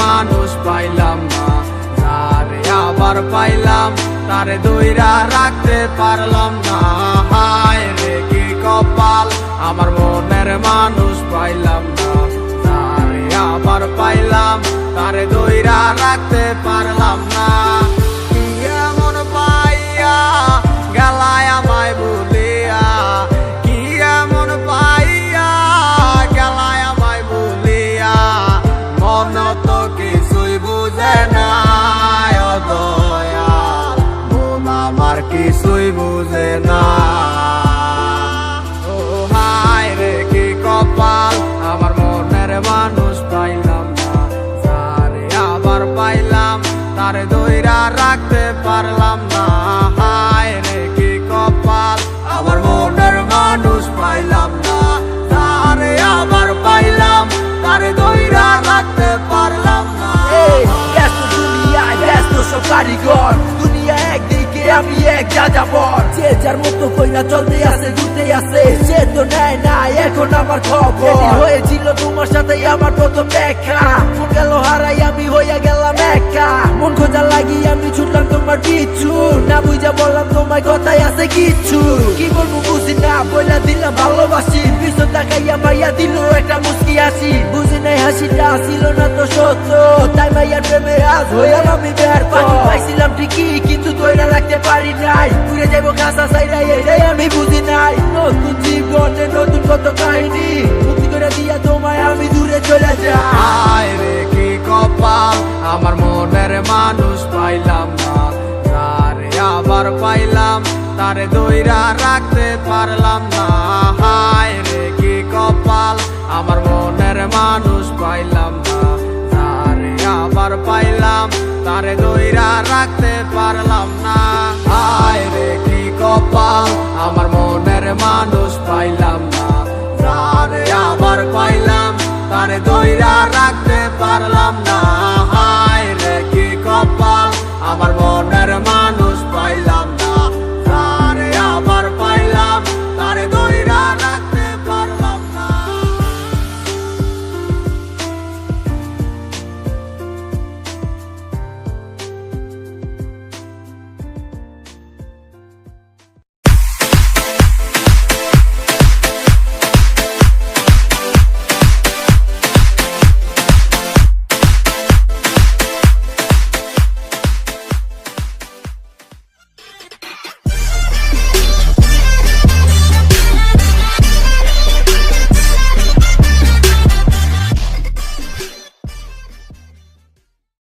মানুষ পাইলাম না। তারে আবার পাইলাম, তারে দইরা রাখতে পারলাম না। হায় রে, কি কপাল, আমার মনের মানুষ পাইলাম না। তারে আবার পাইলাম, তারে দইরা রাখতে পারলাম না। কারিগর। দুনিয়া একদিকে, আমি এক যাযাবর। যে যার মতো কইরা চলতে আছে, ঘুরতে আছে, সে তো নেয় না এখন আমার খবর। হয়েছিল তোমার সাথে আমার প্রথম দেখা। মন গেল হারাই, আমি হইয়া গেলাম একা। মন খোঁজা লাগি আমি ছুটলাম তোমার পিছু। না বুঝা বললাম তোমার কথাই আছে কিছু। কি বলব বুঝি না, বইলা দিলাম ভালোবাসি। পিছন তাকাইয়া মাইয়া দিল একটা মুস্কি হাসি বুঝি নাই হাসিটা ছিল না তো সত্য। তাই মাইয়ার প্রেমে আজ হইলাম আমি পাইছিলাম ঠিকই, কিন্তু ধরে রাখতে পারি নাই। ঘুরে যাব কাঁচা সাইডাই এটাই আমি বুঝি নাই। নতুন জীবনে নতুন কত কাহিনী। মুক্তি করে দিয়া তোমায় আমি দূরে চলে যাই। রে কি কপাল, আমার মনের মানুষ পাইলাম না। তারে আবার পাইলাম, তারে দইরা রাখতে পারলাম না। হায় রে তোমার দইরা রাখতে পারলাম না। আয় রে, কি কপাল, আমার মনের মানুষ পাইলাম না। যারে আবার পাইলাম তারে দইরা রাখতে পারলাম না। হায় রে, কি কপাল, আমার